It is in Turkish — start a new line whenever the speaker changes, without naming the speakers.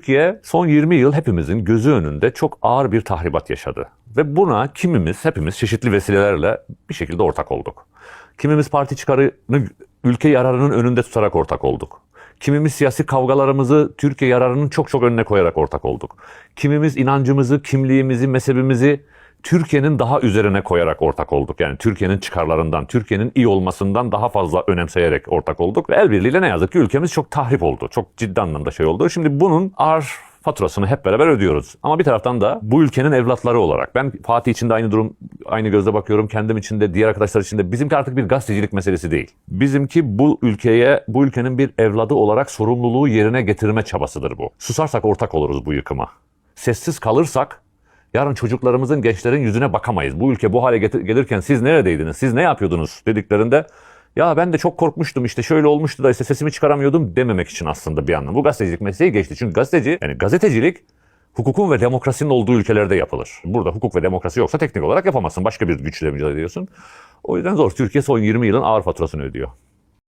Türkiye son 20 yıl hepimizin gözü önünde çok ağır bir tahribat yaşadı. Ve buna kimimiz, hepimiz çeşitli vesilelerle bir şekilde ortak olduk. Kimimiz parti çıkarını ülke yararının önünde tutarak ortak olduk. Kimimiz siyasi kavgalarımızı Türkiye yararının çok çok önüne koyarak ortak olduk. Kimimiz inancımızı, kimliğimizi, mezhebimizi Türkiye'nin daha üzerine koyarak ortak olduk. Yani Türkiye'nin çıkarlarından, Türkiye'nin iyi olmasından daha fazla önemseyerek ortak olduk. Ve el birliğiyle ne yazık ki ülkemiz çok tahrip oldu. Çok ciddi anlamda şey oldu. Şimdi bunun ağır faturasını hep beraber ödüyoruz. Ama bir taraftan da bu ülkenin evlatları olarak ben Fatih için de aynı durum aynı gözle bakıyorum. Kendim için de diğer arkadaşlar için de bizimki artık bir gazetecilik meselesi değil. Bizimki bu ülkeye bu ülkenin bir evladı olarak sorumluluğu yerine getirme çabasıdır bu. Susarsak ortak oluruz bu yıkıma. Sessiz kalırsak yarın çocuklarımızın, gençlerin yüzüne bakamayız. Bu ülke bu hale gelirken siz neredeydiniz, siz ne yapıyordunuz dediklerinde ya ben de çok korkmuştum işte şöyle olmuştu da işte sesimi çıkaramıyordum dememek için aslında bir anlamda. Bu gazetecilik mesleği geçti. Çünkü gazeteci, yani gazetecilik hukukun ve demokrasinin olduğu ülkelerde yapılır. Burada hukuk ve demokrasi yoksa teknik olarak yapamazsın. Başka bir güçle mücadele ediyorsun. O yüzden zor. Türkiye son 20 yılın ağır faturasını ödüyor.